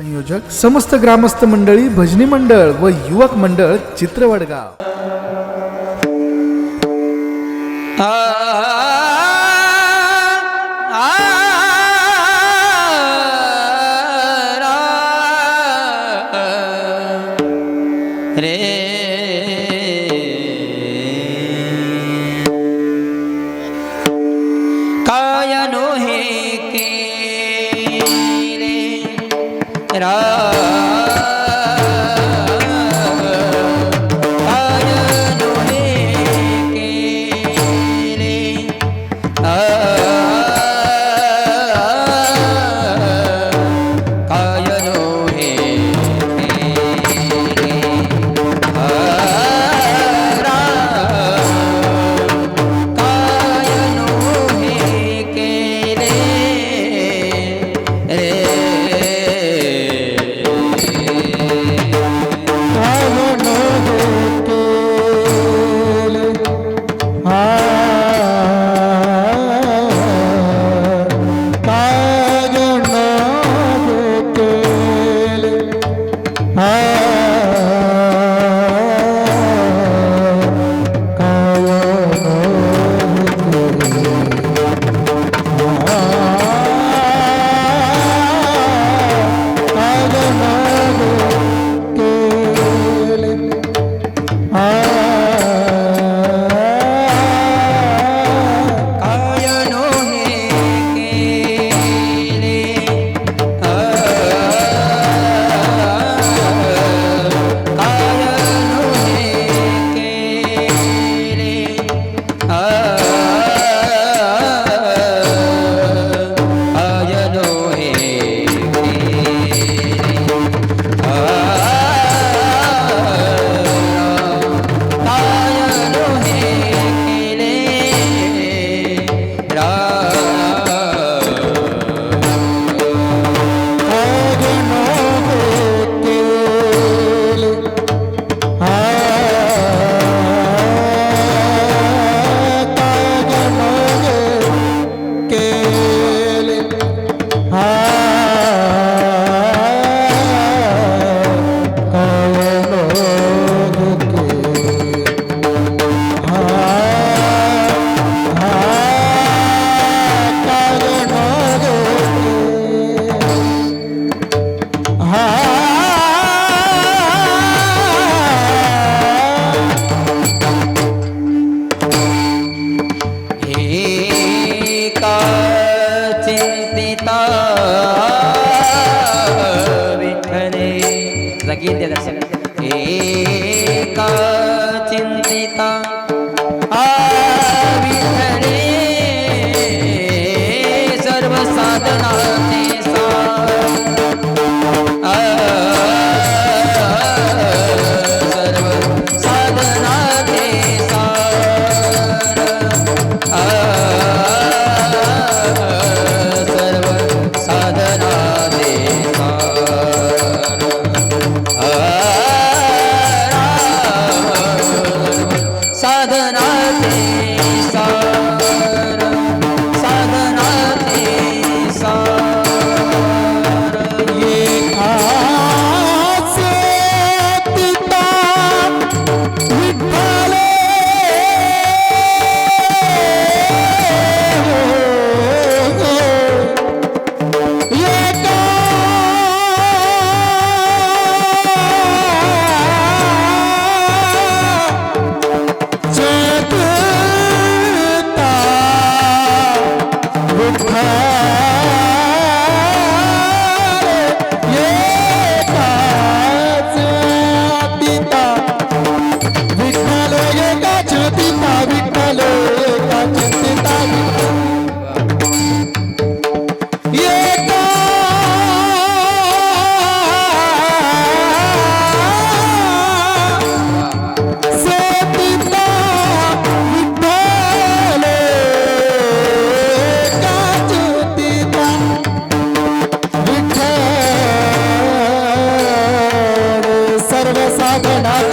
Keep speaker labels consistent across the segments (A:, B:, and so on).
A: संयोजक समस्त ग्रामस्थ मंडळी भजनी मंडळ व युवक मंडळ चित्रवडगाव.
B: উঠা நாகனா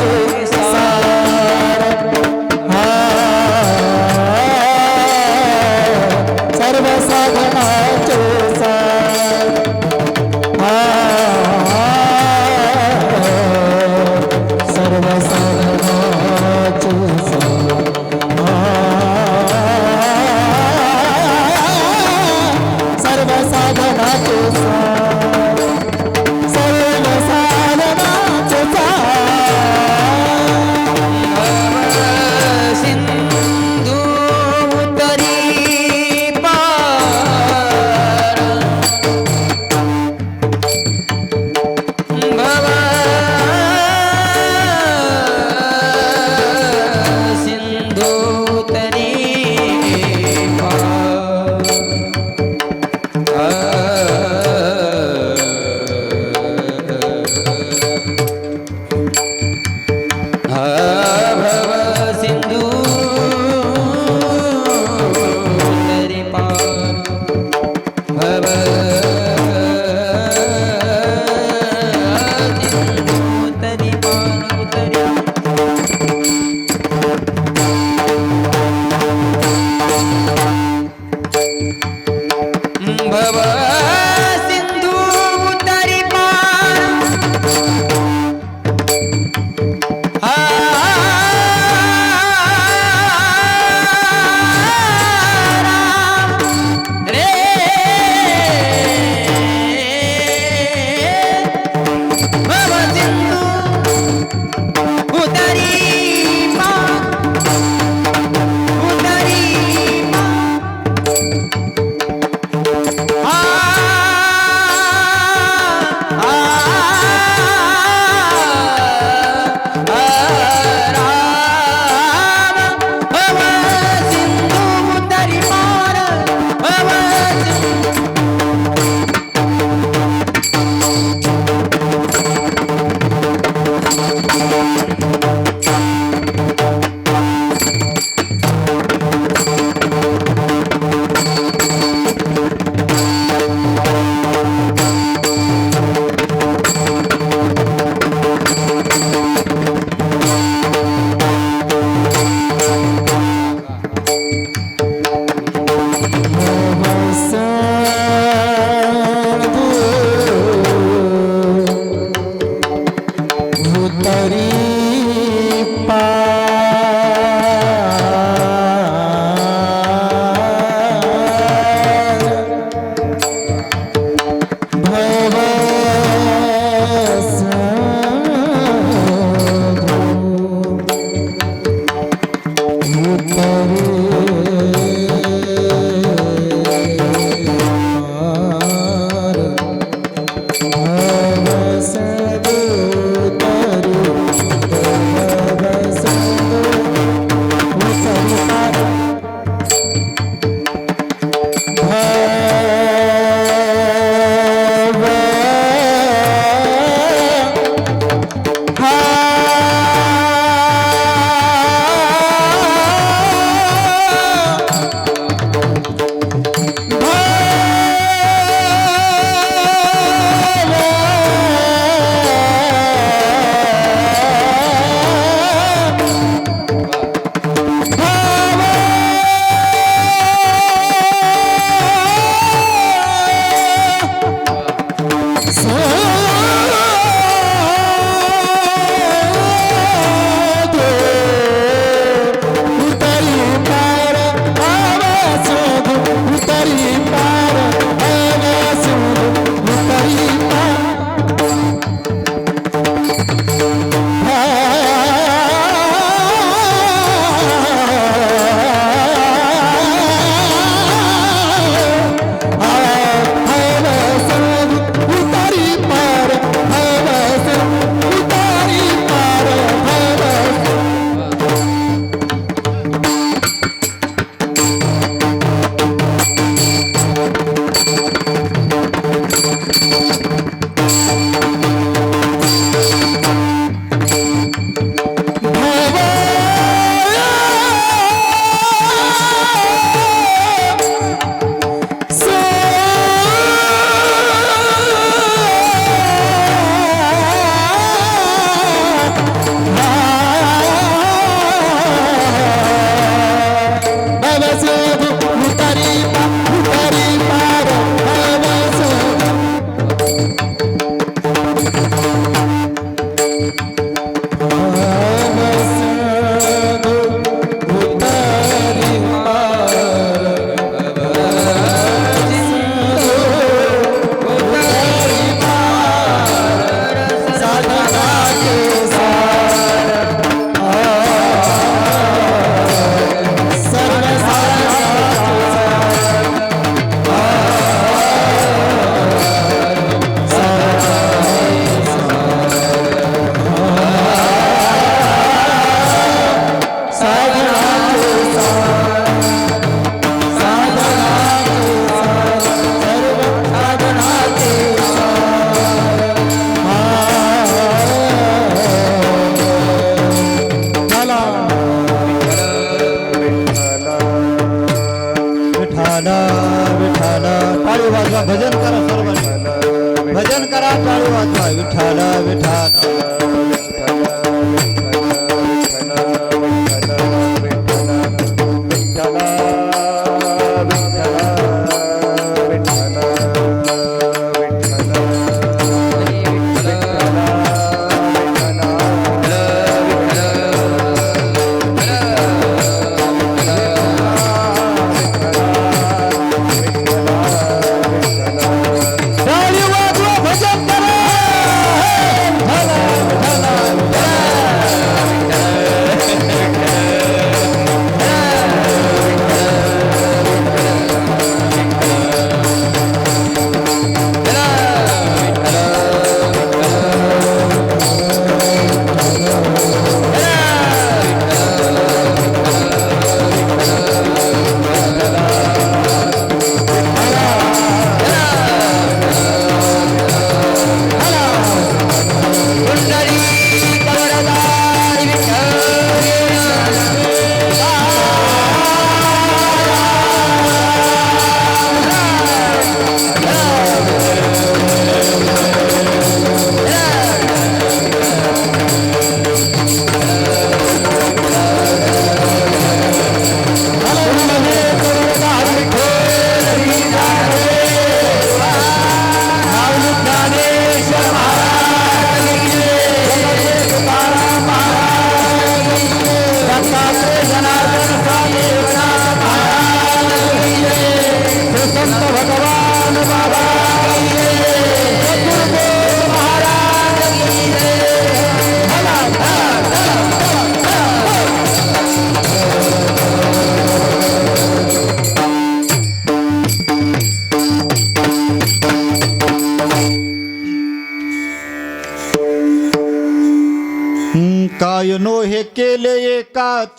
B: Krishna.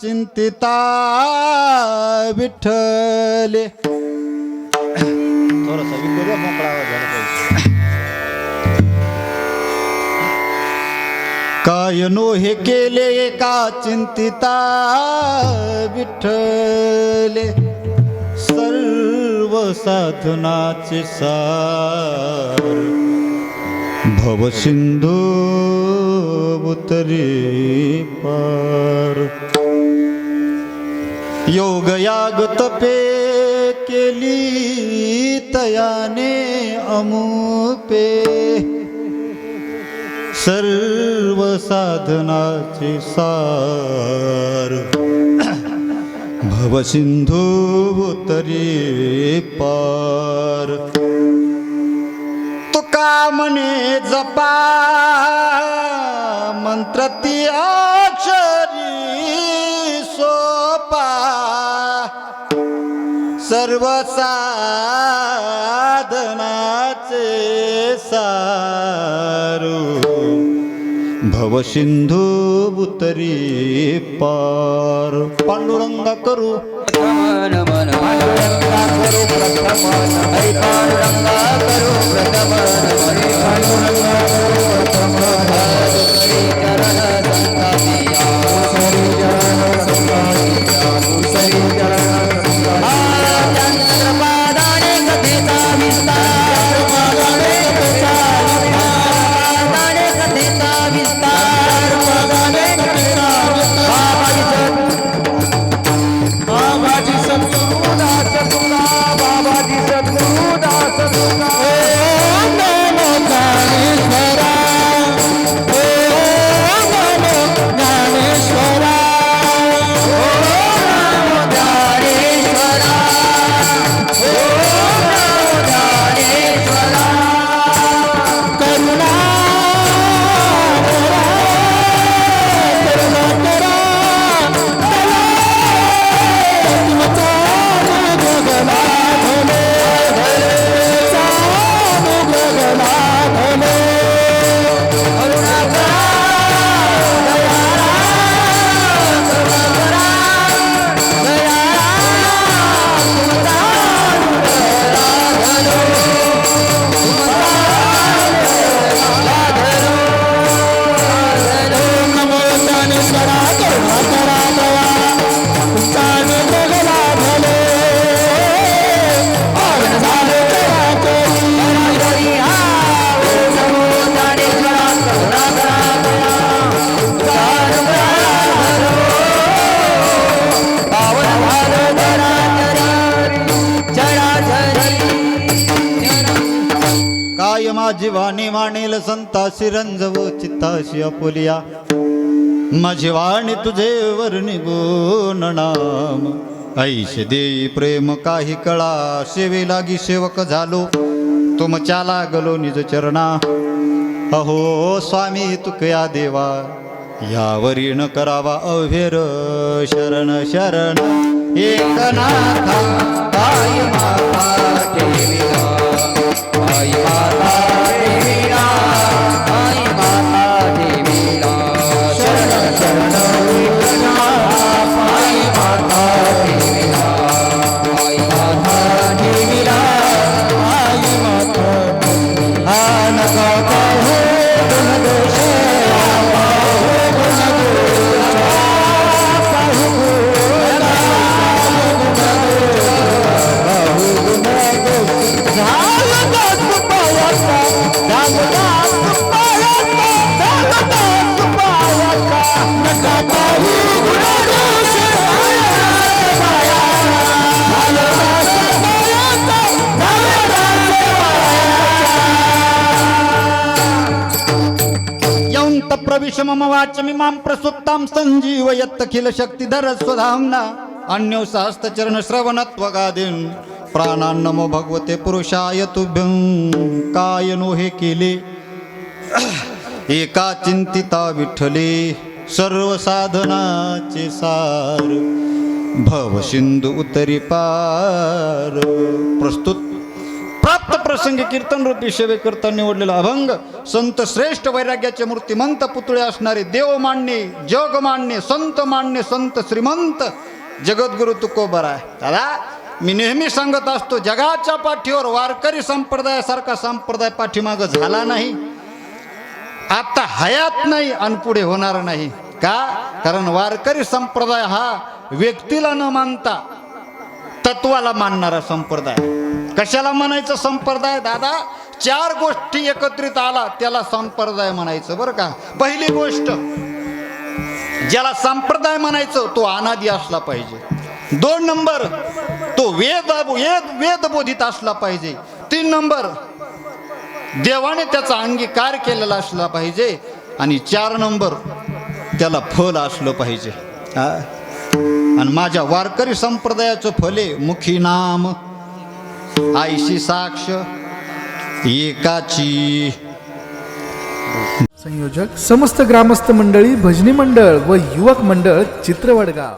B: चिंतिता विठ्ठले.
C: थोडासा विकूया, मोकळा. काय नो हे केले एका चिंतिता विठ्ठले. सर्व साधनाचे सार. भवसिंधू उतरी पार. योग याग तपे केली तयाने अमुपे. सर्व साधनाचे सार. भवसिंधू तरी पार. तुका म्हणे जपा. मंत्र आचर सर्व साधनाचे सारू भवसिंधू उतरी पार. पांडुरंग करू.
A: प्रथमन मन करू प्रथम हरी पांडुरंगा करू प्रथम हरी पांडुरंगा no, you.
C: काय माझी वाणी वाणेल संताशी रंजव चित्ताशी अपुलिया. माझी वाणी तुझे वर्णी गुण नाम. ऐश देई प्रेम काही कळा सेवे लागी सेवक झालो. तुमच्या लागलो निज चरणा. अहो स्वामी तुकया देवा यावरी न करावा अव्हेर शरण शरण. एकनाथा
A: आई माता
C: यौंत प्रविश मम वाचमि मां प्रसुप्तां सञ्जीवयत्त खिल शक्तिधर स्वधाम्ना। अन्यो सहस्त्रचरण श्रवणत्वगादीन् प्राणान् नमो भगवते पुरुषाय तुभ्यं। काय नो हे केले? एका चिंतिता विठ्ठले। सर्व साधनाचे सार. भव सिंधू उतरी पार. प्रस्तुत. प्राप्त प्रसंगी कीर्तन रूपी सेवे करता निवडलेला अभंग. संत श्रेष्ठ वैराग्याचे मूर्तिमंत पुतळे असणारे देव मान्य जग मान्य संत मान्य संत श्रीमंत जगद्गुरु तुकोबर आहे. दादा मी नेहमी सांगत असतो जगाच्या पाठीवर वारकरी संप्रदायासारखा संप्रदाय पाठीमागं झाला नाही. आता हयात नाही आणि पुढे होणार नाही. का? कारण वारकरी संप्रदाय हा व्यक्तीला न मानता तत्वाला मानणारा संप्रदाय. कशाला म्हणायचं संप्रदाय? दादा चार गोष्टी एकत्रित आला त्याला संप्रदाय म्हणायचं बरं का? पहिली गोष्ट ज्याला संप्रदाय म्हणायचं तो अनादी असला पाहिजे. दोन नंबर तो वेद वेद वेदबोधित असला पाहिजे. तीन नंबर देवाने त्याचा अंगीकार केलेला असला पाहिजे आणि चार नंबर त्याला फल असलं पाहिजे. आणि माझ्या वारकरी संप्रदायाचं फले मुखी नाम आईशी साक्ष एकाची.
A: संयोजक समस्त ग्रामस्थ मंडळी भजनी मंडळ व युवक मंडळ चित्रवडगाव.